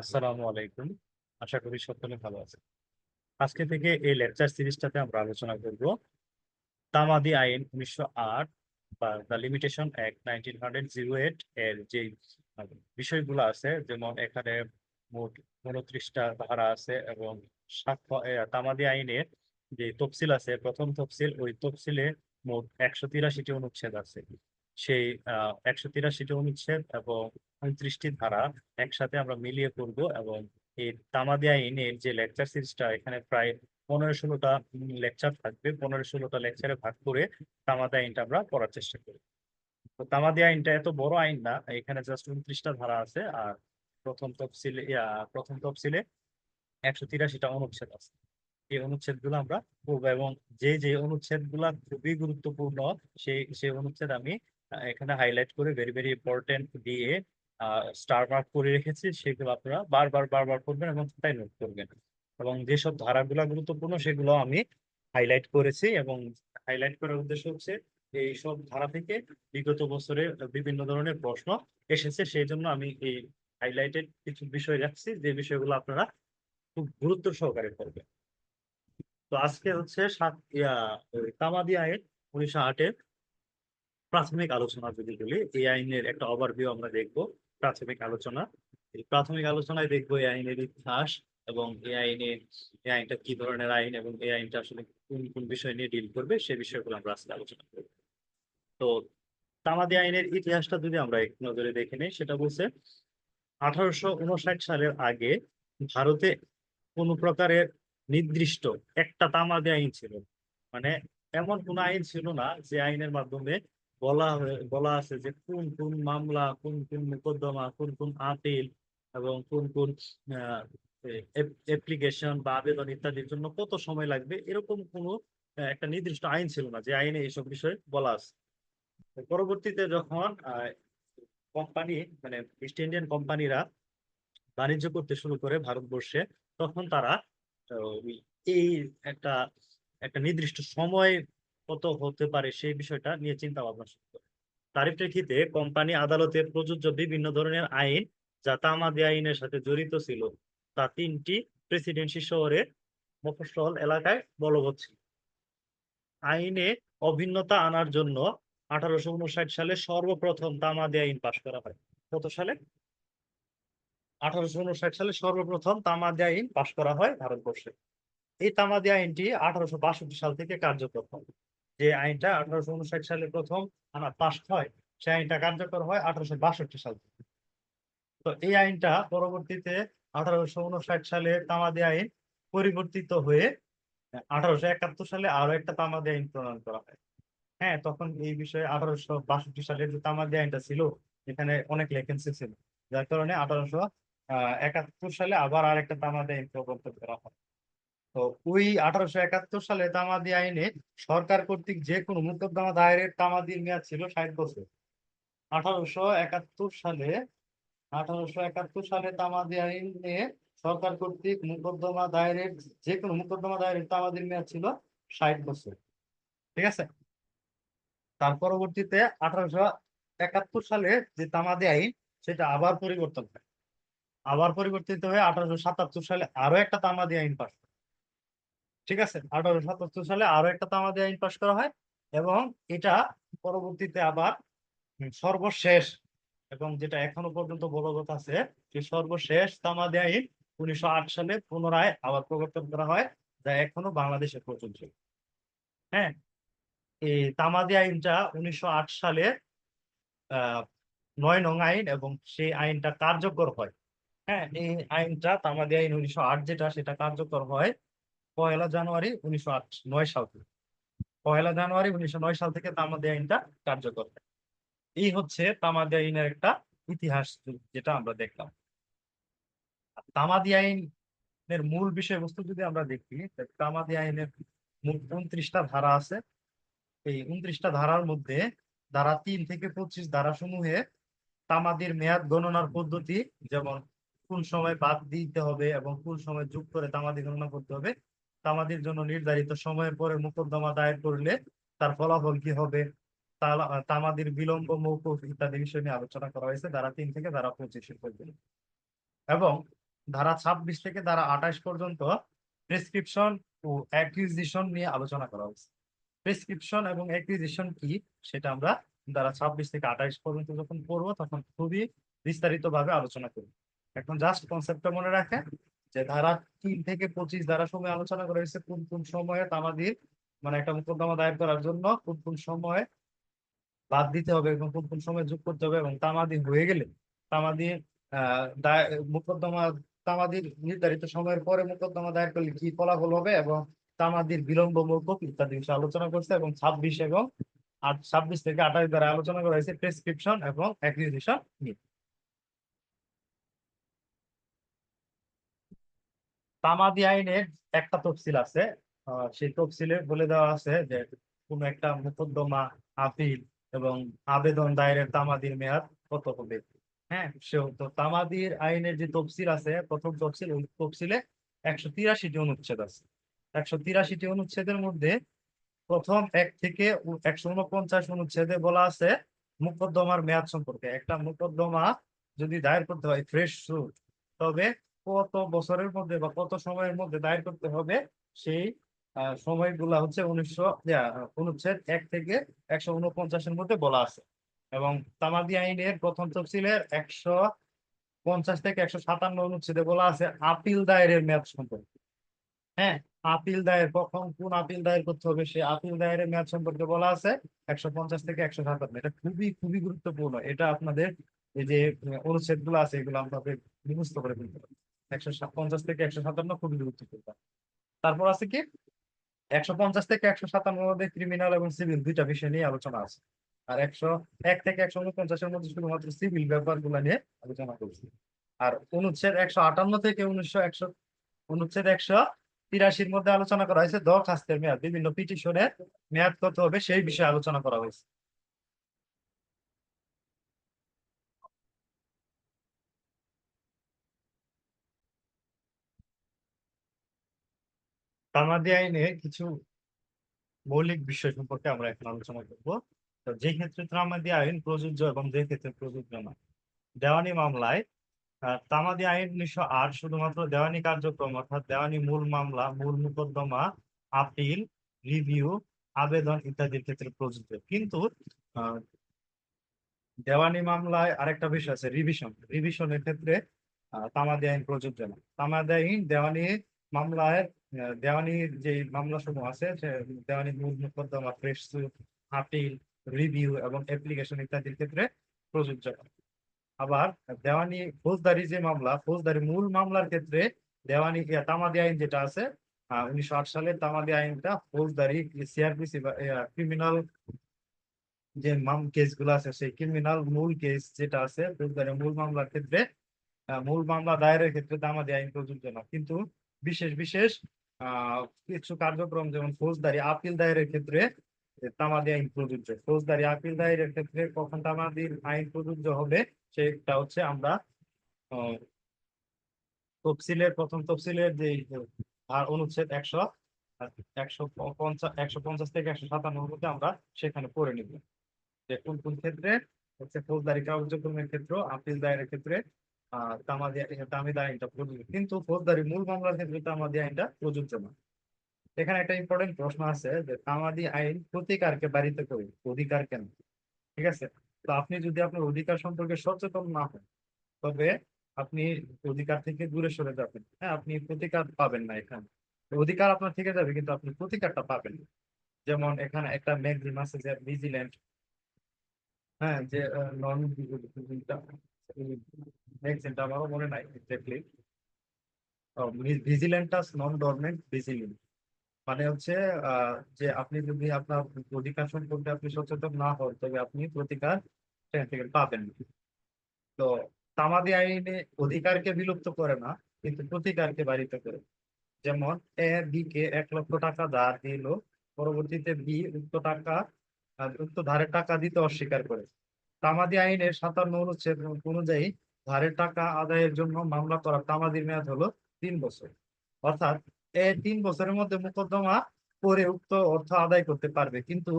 আসসালামু আলাইকুম। আশা করি সকলে ভালো আছেন। আজকে থেকে এই লেকচার সিরিজটাতে আমরা আলোচনা করব তামাদি আইন উনিশশো আট বা the limitation act nineteen hundred zero eight এর যে বিষয়গুলো আছে, যেমন এখানে মোট উনত্রিশটা ধারা আছে এবং সাক্ষ্য তামাদি আইনের যে তফসিল আছে, প্রথম তফসিল, ওই তফসিলে মোট একশো তিরাশিটি অনুচ্ছেদ আছে। সেই একশো তিরাশিটি অনুচ্ছেদ এবং উনত্রিশটি ধারা একসাথে আমরা মিলিয়ে করব এবং এই তামাদি আইনের যে লেকচার সিরিজটা, এখানে প্রায় পনেরো ষোলোটা লেকচার থাকবে। পনেরো ষোলোটা লেকচারে ভাগ করে তামাদি আইনটা আমরা পড়ার চেষ্টা করি। তো তামাদি আইনটা এত বড় আইন না, এখানে জাস্ট উনত্রিশটা ধারা আছে আর প্রথম তফসিলে প্রথম তফসিলে একশো তিরাশিটা অনুচ্ছেদ আছে। এই অনুচ্ছেদগুলো আমরা পড়ব এবং যে যে অনুচ্ছেদগুলা খুবই গুরুত্বপূর্ণ, সেই সেই অনুচ্ছেদ আমি এখানে হাইলাইট করে ভেরি ভেরি ইম্পর্টেন্ট দিয়ে স্টার মার্ক করে রেখেছি, সেগুলো আপনারা বারবার বারবার করবেন এবং তাই নোট করবেন। এবং যেসব ধারাগুলো গুরুত্বপূর্ণ, সেগুলো আমি হাইলাইট করেছি এবং হাইলাইট করার উদ্দেশ্য হচ্ছে এই সব ধারা থেকে বিগত বছরে বিভিন্ন ধরনের প্রশ্ন এসেছে, সেই জন্য আমি এই হাইলাইটেড কিছু বিষয় রাখছি, যে বিষয়গুলো আপনারা খুব গুরুত্ব সহকারে করবেন। তো আজকে হচ্ছে সাত তামাদি আইন উনিশশো আটের প্রাথমিক আলোচনা যদি বলি, এই আইনের একটা ওভারভিউ আমরা দেখব। প্রাথমিক আলোচনা। এই প্রাথমিক আলোচনায় দেখব এই আইনের ইতিহাস এবং এই আইনে এই আইনটা কি ধরনের আইন এবং এই আইনটা আসলে কোন কোন বিষয় নিয়ে ডিল করবে সে বিষয়গুলো আমরা আজকে আলোচনা করব। তো তামাদি আইনের ইতিহাসটা যদি আমরা এক নজরে দেখে নিই, সেটা বলছে আঠারোশো উনষাট সালের আগে ভারতে কোনো প্রকারের নির্দিষ্ট একটা তামাদি আইন ছিল। মানে এমন কোন আইন ছিল না যে আইনের মাধ্যমে বলা বলা আছে যে কোন কোন মামলা, কোন কোন মোকদ্দমা, কোন কোন আপিল এবং কোন কোন অ্যাপ্লিকেশন বা আবেদন ইত্যাদির জন্য কত সময় লাগবে, এরকম কোনো একটা নির্দিষ্ট আইন ছিল না যে আইনে এইসব বিষয়ে বলা আছে। পরবর্তীতে যখন কোম্পানি মানে ইস্ট ইন্ডিয়ান কোম্পানিরা বাণিজ্য করতে শুরু করে ভারতবর্ষে, তখন তারা এই একটা একটা নির্দিষ্ট সময় কত হতে পারে সেই বিষয়টা নিয়ে চিন্তা ভাবনা শুরু করে। তারই প্রেক্ষিতে কোম্পানি আদালতে প্রযোজ্য বিভিন্ন ধরনের আইন যা তামাদি আইনের সাথে জড়িত ছিল, তা তিনটি প্রেসিডেন্সি শহরে মফস্বল এলাকায় বলবৎ ছিল। আইনে অভিন্নতা আনার জন্য আঠারোশো উনষাট সালে সর্বপ্রথম তামাদি আইন পাশ করা হয়। কত সালে? আঠারোশো উনষাট সালে সর্বপ্রথম তামাদি আইন পাশ করা হয় ভারতবর্ষে। এই তামাদি আইনটি আঠারোশো বাষট্টি সাল থেকে কার্যকর হয়। যে আইনটা আঠারোশো উনষাট সালে প্রথম আনা পাশ হয়, সেই আইনটা কার্যকর হয় আঠারোশো বাষট্টি সাল থেকে। তো এই আইনটা পরবর্তীতে আঠারোশো উনষাট সালে তামাদি আইন পরিবর্তিত হয়ে আঠারোশো একাত্তর সালে আরও একটা তামাদি আইন প্রণয়ন করা হয়। হ্যাঁ তখন এই বিষয়ে আঠারোশো বাষট্টি সালের যে তামাদি আইনটা ছিল, এখানে অনেক লেখেন্সি ছিল। যার কারণে আঠারোশো একাত্তর সালে আবার আরেকটা তামাদি আইন প্রবর্তন করা হয়। তো ওই আঠারোশো একাত্তর সালে তামাদি আইনে সরকার কর্তৃক যে কোনো মোকদ্দমা দায়েরের তামাদির মেয়াদ ছিল ষাট বছর। আঠারোশো একাত্তর সালে, আঠারোশো একাত্তর সালে তামাদি আইনে সরকার কর্তৃক মোকদ্দমা দায়েরের যে কোনো মোকদ্দমা দায়েরের তামাদির মেয়াদ ছিল ষাট বছর। ঠিক আছে? তার পরবর্তীতে আঠারোশো একাত্তর সালে যে তামাদি আইন, সেটা আবার পরিবর্তন হয়। আবার পরিবর্তিত হয়ে আঠারোশো সাতাত্তর সালে আরও একটা তামাদি আইন পাশ ঠিক আছে? আঠারোশো সাতাত্তর সালে আরও একটা তামাদি আইন পাস করা হয় এবং এটা পরবর্তীতে আবার সর্বশেষ এবং যেটা এখনও পর্যন্ত বলবৎ আছে যে সর্বশেষ তামাদি আইন উনিশশো আট সালে পুনরায় আবার প্রবর্তন করা হয়, যা এখনও বাংলাদেশে প্রযোজ্য হ্যাঁ? এই তামাদি আইনটা উনিশশো আট সালে নয় নং আইন এবং সেই আইনটা কার্যকর হয়। হ্যাঁ? এই আইনটা তামাদি আইন উনিশশো আট যেটা, সেটা কার্যকর হয় পয়লা জানুয়ারি উনিশশো নয় সাল থেকে। পয়লা জানুয়ারি উনিশশো নয় সাল থেকে তামাদি আইনটা কার্যকর এই হচ্ছে তামাদি আইনের একটা ইতিহাস যেটা আমরা দেখলাম। তামাদি আইনের মূল বিষয়বস্তু যদি আমরা দেখি তামাদি আইনের মোট উনত্রিশটা ধারা আছে। এই উনত্রিশটা ধারার মধ্যে ধারা তিন থেকে পঁচিশ ধারা সমূহে তামাদির মেয়াদ গণনার পদ্ধতি, যেমন কোন সময় বাদ দিতে হবে এবং কোন সময় যোগ করে তামাদি গণনা করতে হবে তামাদির জন্য নির্ধারিত সময়ের পরে মোকদ্দমা দায়ের করলে তার ফলাফল কি হবে? তামাদির বিলম্ব মৌকুফ ইত্যাদি বিষয় নিয়ে আলোচনা করা হয়েছে ধারা তিন থেকে ধারা পঁচিশের পর্যন্ত। এবং ধারা ছাব্বিশ থেকে ধারা আঠাশ পর্যন্ত প্রেসক্রিপশন ও অ্যাকুইজিশন নিয়ে আলোচনা করা হয়েছে। প্রেসক্রিপশন এবং অ্যাকুইজিশন কি সেটা আমরা ধারা ছাব্বিশ থেকে আঠাশ পর্যন্ত যখন পড়ব তখন খুবই বিস্তারিত ভাবে আলোচনা করব। এখন জাস্ট কনসেপ্টটা মনে রাখেন। যে ধারা তিন থেকে পঁচিশ ধারা সময় আলোচনা করা হয়েছে কোন কোন সময়ে তামাদির মানে একটা মোকদ্দমা দায়ের করার জন্য কোন কোন সময়ে বাদ দিতে হবে এবং কোন কোন সময় যোগ করতে হবে এবং তামাদি হয়ে গেলে তামাদি মোকদ্দমা তামাদির নির্ধারিত সময়ের পরে মোকদ্দমা দায়ের করলে কি ফলাফল হবে এবং তামাদির বিলম্ব, মৌকুফ ইত্যাদি বিষয়ে আলোচনা করছে এবং ছাব্বিশ এবং ছাব্বিশ থেকে আঠাশ দ্বারা আলোচনা করা হয়েছে প্রেসক্রিপশন এবং অ্যাকুইজিশন নিয়ে। তামাদি আইনের একটা তফসিল আছে। সেই তফসিলে বলে দেওয়া আছে যে কোন একটা মোকদ্দমা, আপিল এবং আবেদন দায়েরের তামাদির মেয়াদ কত হবে? হ্যাঁ সে তো তামাদির আইনের যে তফসিল আছে, প্রথম তফসিল, ওই তফসিলে একশো তিরাশিটি অনুচ্ছেদ আছে। একশো তিরাশিটি অনুচ্ছেদের মধ্যে প্রথম এক থেকে একশো উনপঞ্চাশ অনুচ্ছেদে বলা আছে মোকদ্দমার মেয়াদ সম্পর্কে। একটা মোকদ্দমা যদি দায়ের করতে হয়, ফ্রেশ সুট তবে কত বছরের মধ্যে বা কত সময়ের মধ্যে দায়ের করতে হবে সেই সময়গুলা হচ্ছে উনিশশো অনুচ্ছেদ এক থেকে একশো উনপঞ্চাশের মধ্যে বলা আছে। এবং তামাদি আইনের প্রথম তফসিলের একশো পঞ্চাশ থেকে একশো সাতান্ন অনুচ্ছেদে বলা আছে আপিল দায়েরের মেয়াদ সম্পর্কে। হ্যাঁ আপিল দায়ের কখন, কোন আপিল দায়ের করতে হবে সে আপিল দায়েরের মেয়াদ সম্পর্কে বলা আছে একশো পঞ্চাশ থেকে একশো সাতান্ন। এটা খুবই খুবই গুরুত্বপূর্ণ। এটা আপনাদের এই যে অনুচ্ছেদগুলো আছে এগুলো আপনাদের মুখস্থ করে ফেলতে একশো পঞ্চাশ থেকে একশো সাতান্ন খুবই গুরুত্বপূর্ণ। তারপর আছে কি? একশো পঞ্চাশ থেকে একশো সাতান্ন মধ্যে ক্রিমিনাল এবং সিভিল দুইটা বিষয় নিয়ে আলোচনা আছে। আর একশো এক থেকে একশো উনপঞ্চাশের মধ্যে শুধুমাত্র সিভিল নিয়ে আলোচনা করছি। আর অনুচ্ছেদ একশো আটান্ন থেকে উনিশশো একশো, অনুচ্ছেদ একশো তিরাশির মধ্যে আলোচনা করা হয়েছে। দরখাস্তের মেয়াদ, বিভিন্ন পিটিশনের মেয়াদ কত হবে, সেই বিষয়ে আলোচনা করা হয়েছে। তামাদি আইনে কিছু মৌলিক বিষয় সম্পর্কে আমরা এখন আলোচনা করব। তো যে ক্ষেত্রে তামাদি আইন প্রযোজ্য এবং যে ক্ষেত্রে প্রযোজ্য না, দেওয়ানি মামলায় তামাদি আইন উনিশশো আট শুধুমাত্র দেওয়ানি কার্যক্রম অর্থাৎ দেওয়ানি মূল মামলা, মূল মোকদ্দমা, আপিল, রিভিউ, আবেদন ইত্যাদির ক্ষেত্রে প্রযোজ্য। কিন্তু দেওয়ানি মামলায় আরেকটা বিষয় আছে রিভিশন রিভিশনের ক্ষেত্রে তামাদি আইন প্রযোজ্য না। তামাদি আইন দেওয়ানি মামলায় দেওয়ানির যে মামলা সমূহ আছে সে দেওয়ানি মূল মোকদ্দমা ফ্রেশ আপিল রিভিউ এবং অ্যাপ্লিকেশন ইত্যাদির ক্ষেত্রে প্রযোজ্য। আবার দেওয়ানি ফৌজদারি যে মামলা, ফৌজদারি মূল মামলার ক্ষেত্রে দেওয়ানি তামাদি আইন যেটা আছে উনিশশো আট সালের তামাদি আইনটা ফৌজদারি সিআরপিসি বা ক্রিমিনাল যে মাম কেসগুলো আছে, সেই ক্রিমিনাল মূল কেস যেটা আছে, ফৌজদারি মূল মামলার ক্ষেত্রে মূল মামলা দায়েরের ক্ষেত্রে তামাদি আইন প্রযোজ্য না। কিন্তু বিশেষ বিশেষ কিছু কার্যক্রম যেমন ফৌজদারি, আপিল দায়েরের ক্ষেত্রে তামাদি আইন প্রযোজ্য। ফৌজদারি, আপিল দায়েরের ক্ষেত্রে কখন তামাদির আইন প্রযোজ্য হবে, সেটা হচ্ছে আমরা তফসিলের, প্রথম তফসিলের যে অনুচ্ছেদ একশো একশো পঞ্চাশ একশো পঞ্চাশ থেকে একশো সাতান্নর মধ্যে আমরা সেখানে পড়ে নিব। যে কোন কোন ক্ষেত্রে? হচ্ছে ফৌজদারি কার্যক্রমের ক্ষেত্রে, আপিল দায়েরের ক্ষেত্রে তামাদি তামাদি আইনটা প্রযোজ্য কিন্তু ফৌজদারি, মূল মামলার ক্ষেত্রে তামাদি আইনটা প্রযোজ্য না এখানে একটা ইম্পর্টেন্ট প্রশ্ন আছে যে তামাদি আইন প্রতিকারকে বাড়িতে করে, অধিকার কেন? ঠিক আছে? তো আপনি যদি আপনার অধিকার সম্পর্কে সচেতন না হন, তবে আপনি অধিকার থেকে দূরে সরে যাবেন। হ্যাঁ আপনি প্রতিকার পাবেন না এখানে। অধিকার আপনার থেকে যাবে, কিন্তু আপনি প্রতিকারটা পাবেন না। যেমন এখানে একটা ম্যাগজিন আছে যে ভিজিল্যান্ট হ্যাঁ যে নন আমারও মনে হচ্ছে যে আপনি যদি আপনার সম্পর্কে আপনি সচেতন না হন, তবে আপনি প্রতিকার পাবেন তো তামাদি আইনে অধিকারকে বিলুপ্ত করে না, কিন্তু প্রতিকারকে বাড়িতে করে। যেমন এ বি কে এক লক্ষ টাকা ধার দিল পরবর্তীতে বি উক্ত টাকা উক্ত ধারের টাকা দিতে অস্বীকার করে তামাদি আইনের সাতান্ন অনুচ্ছেদ অনুযায়ী ধারের টাকা আদায়ের জন্য মামলা করা তামাদির মেয়াদ হলো তিন বছর অর্থাৎ এ তিন বছরের মধ্যে মোকদ্দমা করে উক্ত অর্থ আদায় করতে পারবে, কিন্তু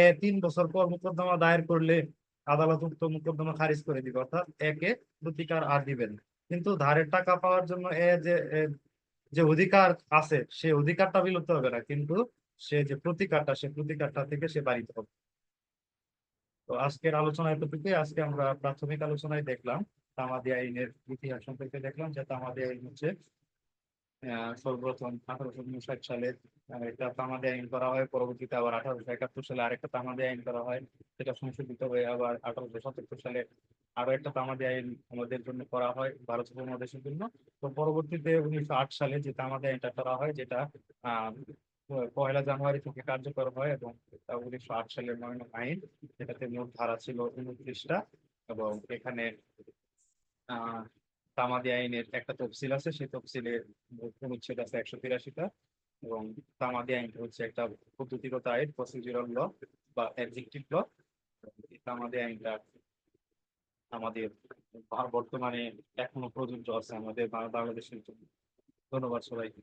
এ তিন বছর পর মোকদ্দমা দায়ের করলে আদালত উক্ত মোকদ্দমা খারিজ করে দিবে, অর্থাৎ একে প্রতিকার আর দিবেন। কিন্তু ধারের টাকা পাওয়ার জন্য এ যে যে অধিকার আছে, সে অধিকারটা বিলুপ্ত হবে না, কিন্তু সে যে প্রতিকারটা, সে প্রতিকারটা থেকে সে বাড়িতে হবে তো আজকের আলোচনা এতটুকুই। আজকে আমরা প্রাথমিক আলোচনায় দেখলাম তামাদি আইনের ইতিহাস সম্পর্কে দেখলাম যে তামাদি আইন হচ্ছে সর্বপ্রথম আঠারোশো উনষাট সালে একটা তামাদি আইন করা হয়, পরবর্তীতে আবার আঠারোশো একাত্তর সালে আরেকটা তামাদি আইন করা হয়, সেটা সংশোধিত হয়ে আবার আঠারোশো সাতাত্তর সালে আরও একটা তামাদি আইন আমাদের জন্য করা হয় ভারত উপমহাদেশের জন্য। তো পরবর্তীতে উনিশশো আট সালে যে তামাদি আইনটা করা হয়, যেটা, আহ পয়লা জানুয়ারি থেকে কার্যকর হয় এবং উনিশশো আট সালের নয় আইন যেটাতে মোট ধারা ছিল উনত্রিশটা এবং এখানে তামাদি আইনের একটা তফসিল আছে, সেই তফসিলে মোট অনুচ্ছেদ আছে একশো তিরাশিটা এবং তামাদি আইনটা হচ্ছে একটা পদ্ধতিগত আইন প্রসিডিউরাল ল বা অ্যাডজেক্টিভ ল তামাদি আইনটা আমাদের বর্তমানে এখনও প্রযোজ্য আছে আমাদের বাংলাদেশের জন্য। ধন্যবাদ সবাইকে।